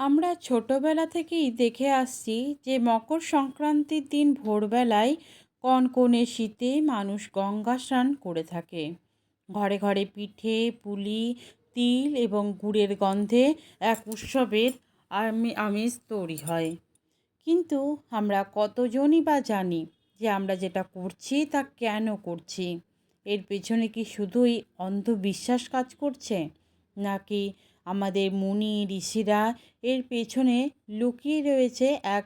আমরা ছোটবেলা থেকেই দেখে আসছি যে মকর সংক্রান্তির দিন ভোরবেলায় কনকনে শীতে মানুষ গঙ্গা স্নান করে থাকে। ঘরে ঘরে পিঠে, পুলি, তিল এবং গুড়ের গন্ধে এক উৎসবের আমি, আমেজ তৈরি হয়। কিন্তু আমরা কতজনই বা জানি যে আমরা যেটা করছি তা কেন করছি? এর পেছনে কি শুধুই অন্ধবিশ্বাস কাজ করছে? নাকি আমাদের মুনি ঋষিরা এর পেছনে লুকিয়ে রয়েছে এক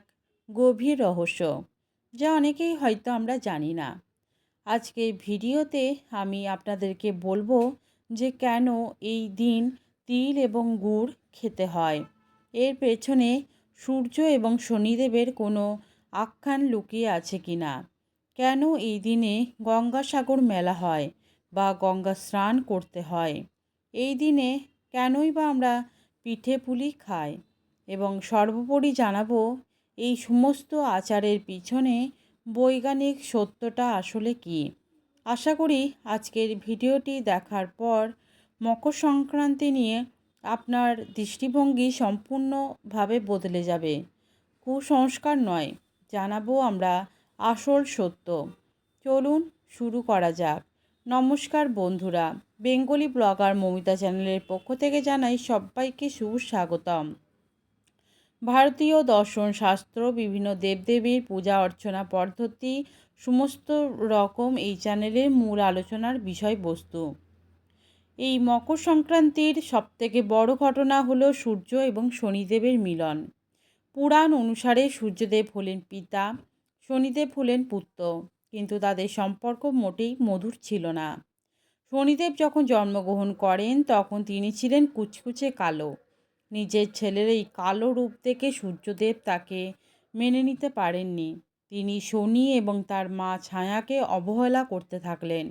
গভীর রহস্য, যা অনেকেই হয়তো আমরা জানি না। আজকে ভিডিওতে আমি আপনাদেরকে বলব যে কেন এই দিন তিল এবং গুড় খেতে হয়। এর পেছনে সূর্য এবং শনিদেবের কোনো আখ্যান লুকিয়ে আছে কি না? কেন এই দিনে গঙ্গাসাগর মেলা হয় বা গঙ্গা স্নান করতে হয়? এই দিনে কেনই বা আমরা পিঠে পুলি খাই? এবং সর্বোপরি জানাব, এই সমস্ত আচারের পিছনে বৈজ্ঞানিক সত্যটা আসলে কী? আশা করি আজকের ভিডিওটি দেখার পর মকর সংক্রান্তি নিয়ে আপনার দৃষ্টিভঙ্গি সম্পূর্ণভাবে বদলে যাবে। কুসংস্কার নয়, জানাব আমরা আসল সত্য। চলুন শুরু করা যাক। নমস্কার বন্ধুরা, বেঙ্গলি ব্লগার মমিতা চ্যানেলের পক্ষ থেকে জানাই সবাইকে সুস্বাগতম। ভারতীয় দর্শন শাস্ত্র, বিভিন্ন দেবদেবীর পূজা, অর্চনা, পদ্ধতি, সমস্ত রকম এই চ্যানেলের মূল আলোচনার বিষয়বস্তু। এই মকর সংক্রান্তির সবথেকে বড় ঘটনা হলো সূর্য এবং শনিদেবের মিলন। পুরাণ অনুসারে সূর্যদেব হলেন পিতা, শনিদেব হলেন পুত্র। কিন্তু তাদের সম্পর্ক মোটেই মধুর ছিল না। শনিদেব যখন জন্মগ্রহণ করেন, তখন তিনি ছিলেন কুচকুচে কালো। নিজের ছেলের এই কালো রূপ দেখে সূর্যদেব তাকে মেনে নিতে পারেননি। তিনি শনি এবং তার মা ছায়াকে অবহেলা করতে থাকলেন।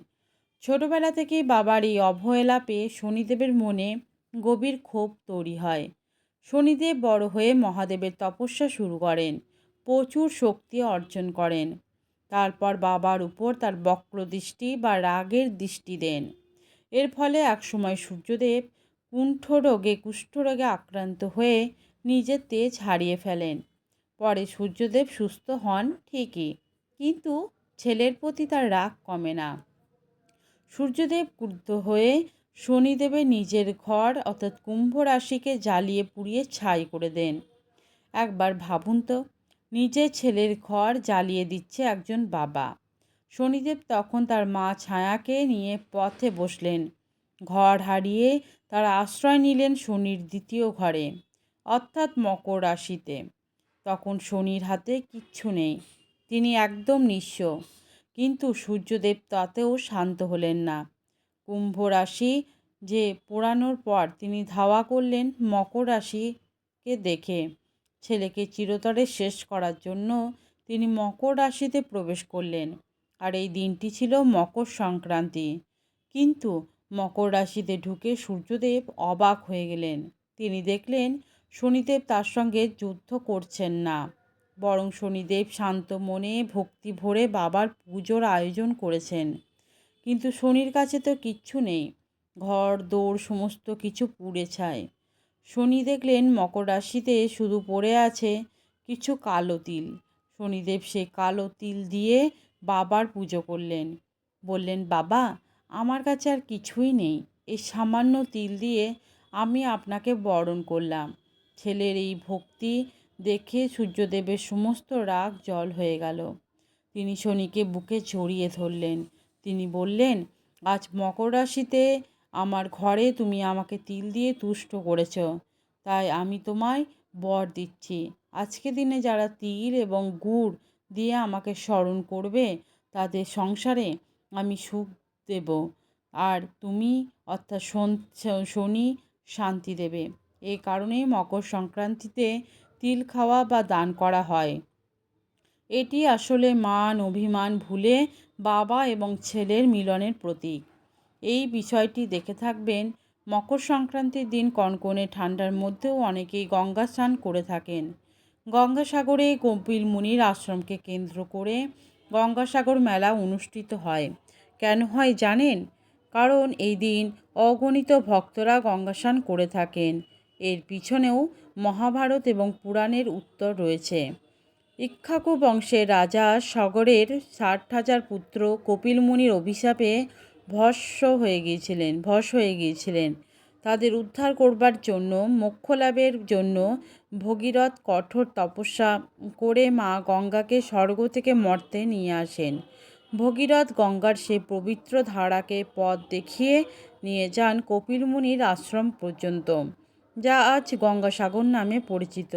ছোটবেলা থেকেই বাবার এই অবহেলা পেয়ে শনিদেবের মনে গভীর ক্ষোভ তৈরি হয়। শনিদেব বড় হয়ে মহাদেবের তপস্যা শুরু করেন। প্রচুর শক্তি অর্জন করেন। তারপর বাবার উপর তার বক্র দৃষ্টি বা রাগের দৃষ্টি দেন। এর ফলে একসময় সূর্যদেব কুণ্ঠ রোগে কুষ্ঠরোগে আক্রান্ত হয়ে নিজের তেজ হারিয়ে ফেলেন। পরে সূর্যদেব সুস্থ হন ঠিকই, কিন্তু ছেলের প্রতি তার রাগ কমে না। সূর্যদেব ক্রুদ্ধ হয়ে শনিদেবের নিজের ঘর অর্থাৎ কুম্ভ রাশিকে জ্বালিয়ে পুড়িয়ে ছাই করে দেন। একবার ভাবুন তো নিজের ছেলের ঘর জ্বালিয়ে দিচ্ছে একজন বাবা। শনিদেব তখন তার মা ছায়াকে নিয়ে পথে বসলেন। ঘর হারিয়ে তারা আশ্রয় নিলেন শনির দ্বিতীয় ঘরে, অর্থাৎ মকর রাশিতে। তখন শনির হাতে কিচ্ছু নেই, তিনি একদম নিঃস্ব। কিন্তু সূর্যদেব তাতেও শান্ত হলেন না। কুম্ভ রাশি যে পোড়ানোর পর তিনি ধাওয়া করলেন মকর রাশিকে দেখে। ছেলেকে চিরতরে শেষ করার জন্য তিনি মকর রাশিতে প্রবেশ করলেন। আর এই দিনটি ছিল মকর সংক্রান্তি। কিন্তু মকর রাশিতে ঢুকে সূর্যদেব অবাক হয়ে গেলেন। তিনি দেখলেন, শনিদেব তার সঙ্গে যুদ্ধ করছেন না। বরং শনিদেব শান্ত মনে ভক্তি ভরে বাবার পুজোর আয়োজন করেছেন। কিন্তু শনির কাছে তো কিচ্ছু নেই। ঘর দৌড় সমস্ত কিছু পুড়ে ছায়। শনি দেখলেন মকর রাশিতে শুধু পড়ে আছে কিছু কালো তিল। শনিদেব সে কালো তিল দিয়ে বাবার পুজো করলেন। বললেন, বাবা, আমার কাছে আর কিছুই নেই। এই সামান্য তিল দিয়ে আমি আপনাকে বরণ করলাম। ছেলের এই ভক্তি দেখে সূর্যদেবের সমস্ত রাগ জল হয়ে গেল। তিনি শনিকে বুকে জড়িয়ে ধরলেন। তিনি বললেন, আজ মকর রাশিতে আমার ঘরে তুমি আমাকে তিল দিয়ে তুষ্ট করেছ, তাই আমি তোমায় বর দিচ্ছি। আজকে দিনে যারা তিল এবং গুড় দিয়ে আমাকে স্মরণ করবে, তাদের সংসারে আমি সুখ দেব, আর তুমি অর্থাৎ শনি শান্তি দেবে। এই কারণেই মকর সংক্রান্তিতে তিল খাওয়া বা দান করা হয়। এটি আসলে মান, অভিমান, ভুলে বাবা এবং ছেলের মিলনের প্রতীক। এই বিষয়টি দেখে থাকবেন। মকর সংক্রান্তির দিন কনকনে ঠান্ডার মধ্যেও অনেকেই গঙ্গা স্নান করে থাকেন। গঙ্গাসাগরে কপিল মুনির আশ্রমকে কেন্দ্র করে গঙ্গাসাগর মেলা অনুষ্ঠিত হয়। কেন হয় জানেন? কারণ এই দিন অগণিত ভক্তরা গঙ্গা স্নান করে থাকেন। এর পিছনেও মহাভারত এবং পুরাণের উত্তর রয়েছে। ইক্ষ্বাকু বংশের রাজা সগরের ষাট হাজার পুত্র কপিল মুনির অভিশাপে ভস্য হয়ে গিয়েছিলেন ভস হয়ে গিয়েছিলেন। তাদের উদ্ধার করবার জন্য মোক্ষ লাভের জন্য ভগীরথ কঠোর তপস্যা করে মা গঙ্গাকে স্বর্গ থেকে মর্তে নিয়ে আসেন। ভগীরথ গঙ্গার সে পবিত্র ধারাকে পথ দেখিয়ে নিয়ে যান কপিল মুনির আশ্রম পর্যন্ত, যা আজ গঙ্গাসাগর নামে পরিচিত।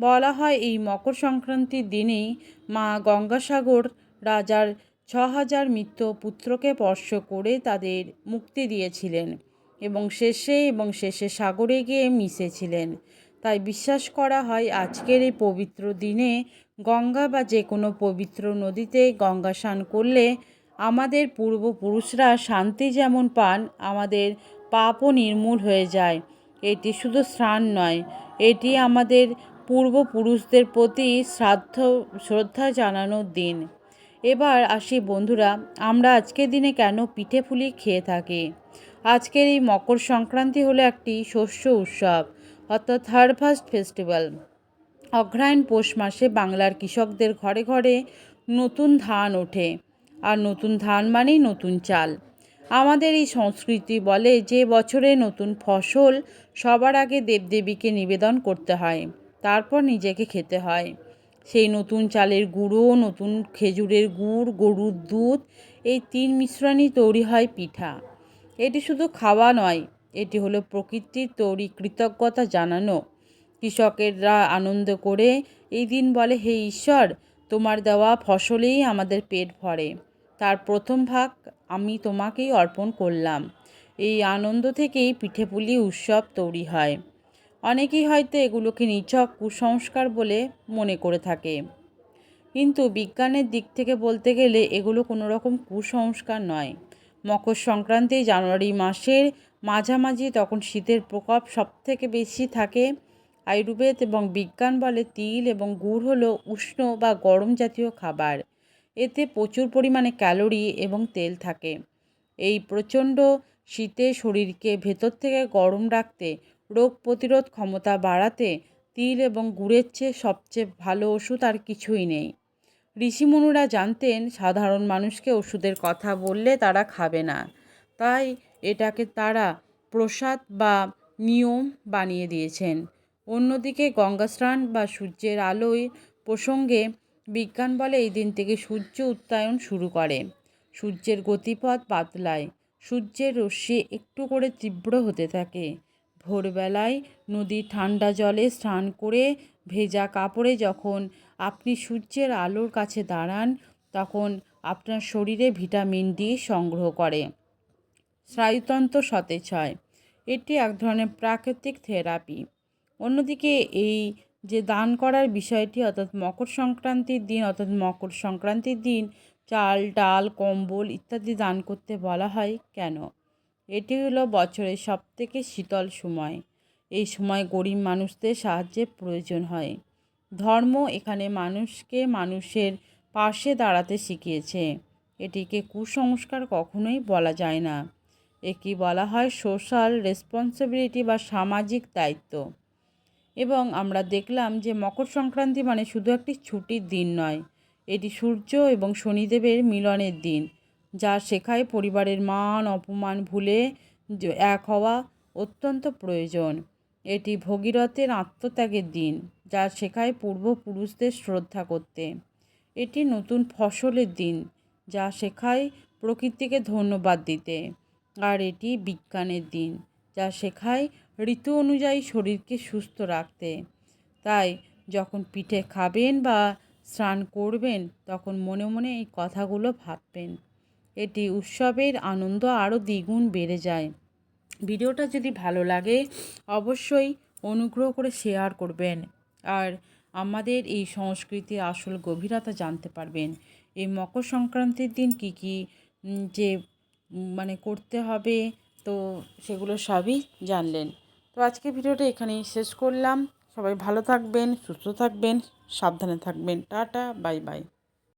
বলা হয়, এই মকর সংক্রান্তির দিনেই মা গঙ্গাসাগর রাজার ছ হাজার মিত্র পুত্রকে স্পর্শ করে তাদের মুক্তি দিয়েছিলেন এবং শেষে এবং শেষে সাগরে গিয়ে মিশেছিলেন। তাই বিশ্বাস করা হয় আজকের এই পবিত্র দিনে গঙ্গা বা যে কোনো পবিত্র নদীতে গঙ্গা স্নান করলে আমাদের পূর্বপুরুষরা শান্তি যেমন পান, আমাদের পাপও নির্মূল হয়ে যায়। এটি শুধু স্নান নয়, এটি আমাদের পূর্বপুরুষদের প্রতি শ্রাদ্ধ, শ্রদ্ধা জানানোর দিন। এবার আসি বন্ধুরা, আমরা আজকের দিনে কেন পিঠে পুলি খেয়ে থাকি? আজকের এই মকর সংক্রান্তি হলো একটি শস্য উৎসব, অর্থাৎ হারভাস্ট ফেস্টিভ্যাল অগ্রায়ণ পৌষ মাসে বাংলার কৃষকদের ঘরে ঘরে নতুন ধান ওঠে, আর নতুন ধান মানেই নতুন চাল। আমাদের এই সংস্কৃতি বলে যে বছরে নতুন ফসল সবার আগে দেবদেবীকে নিবেদন করতে হয়, তারপর নিজেকে খেতে হয়। সেই নতুন চালের গুঁড়ো, নতুন খেজুরের গুড়, গরুর দুধ, এই তিন মিশ্রণই তৈরি হয় পিঠা। এটি শুধু খাওয়া নয়, এটি হলো প্রকৃতির তৈরি কৃতজ্ঞতা জানানো। কৃষকেরা আনন্দ করে এই দিন বলে, হে ঈশ্বর, তোমার দেওয়া ফসলেই আমাদের পেট ভরে। তার প্রথম ভাগ আমি তোমাকেই অর্পণ করলাম। এই আনন্দ থেকেই পিঠেপুলি উৎসব তৈরি হয়। অনেকেই হয়তো এগুলোকে নিছক কুসংস্কার বলে মনে করে থাকে। কিন্তু বিজ্ঞানের দিক থেকে বলতে গেলে এগুলো কোনো রকম কুসংস্কার নয়। মকর সংক্রান্তি জানুয়ারি মাসের মাঝামাঝি তখন শীতের প্রকোপ সবথেকে বেশি থাকে। আয়ুর্বেদ এবং বিজ্ঞান বলে তিল এবং গুড় হলো উষ্ণ বা গরম জাতীয় খাবার। এতে প্রচুর পরিমাণে ক্যালোরি এবং তেল থাকে। এই প্রচণ্ড শীতে শরীরকে ভেতর থেকে গরম রাখতে রোগ প্রতিরোধ ক্ষমতা বাড়াতে তিল এবং গুড়ের চেয়ে সবচেয়ে ভালো ওষুধ আর কিছুই নেই। ঋষিমুনুরা জানতেন সাধারণ মানুষকে ওষুধের কথা বললে তারা খাবে না। তাই এটাকে তারা প্রসাদ বা নিয়ম বানিয়ে দিয়েছেন। অন্যদিকে গঙ্গা স্নান বা সূর্যের আলোয় প্রসঙ্গে বিজ্ঞান বলে এই দিন থেকে সূর্য উত্তায়ন শুরু করে। সূর্যের গতিপথ বাতলায় সূর্যের রশ্মি একটু করে তীব্র হতে থাকে। ভোরবেলায় নদীর ঠান্ডা জলে স্নান করে ভেজা কাপড়ে যখন আপনি সূর্যের আলোর কাছে দাঁড়ান, তখন আপনার শরীরে ভিটামিন ডি সংগ্রহ করে। স্নায়ুতন্ত্র সতেজ হয়। এটি এক ধরনের প্রাকৃতিক থেরাপি। অন্যদিকে এই যে দান করার বিষয়টি, অর্থাৎ মকর সংক্রান্তির দিন, অর্থাৎ মকর সংক্রান্তির দিন, চাল, ডাল, কম্বল ইত্যাদি দান করতে বলা হয় কেন? এটি হলো বছরের সবথেকে শীতল সময়। এই সময় গরিব মানুষদের সাহায্যের প্রয়োজন হয়। ধর্ম এখানে মানুষকে মানুষের পাশে দাঁড়াতে শিখিয়েছে। এটিকে কুসংস্কার কখনোই বলা যায় না। একে বলা হয় সোশ্যাল রেসপন্সিবিলিটি বা সামাজিক দায়িত্ব। এবং আমরা দেখলাম যে মকর সংক্রান্তি মানে শুধু একটি ছুটির দিন নয়, এটি সূর্য এবং শনিদেবের মিলনের দিন। যা শেখায় পরিবারের মান, অপমান, ভুলে এক হওয়া অত্যন্ত প্রয়োজন। এটি ভগীরথের আত্মত্যাগের দিন, যা শেখায় পূর্বপুরুষদের শ্রদ্ধা করতে। এটি নতুন ফসলের দিন, যা শেখায় প্রকৃতিকে ধন্যবাদ দিতে। আর এটি বিজ্ঞানের দিন, যা শেখায় ঋতু অনুযায়ী শরীরকে সুস্থ রাখতে। তাই যখন পিঠে খাবেন বা স্নান করবেন, তখন মনে মনে এই কথাগুলো ভাববেন। এটি উৎসবের আনন্দ আরও দ্বিগুণ বেড়ে যায়। ভিডিওটা যদি ভালো লাগে, অবশ্যই অনুগ্রহ করে শেয়ার করবেন আর আমাদের এই সংস্কৃতির আসল গভীরতা জানতে পারবেন। এই মকর সংক্রান্তির দিন কি কি যে মানে করতে হবে, তো সেগুলো সবই জানলেন। তো আজকে ভিডিওটা এখানেই শেষ করলাম। সবাই ভালো থাকবেন, সুস্থ থাকবেন, সাবধানে থাকবেন। Tata, bye bye.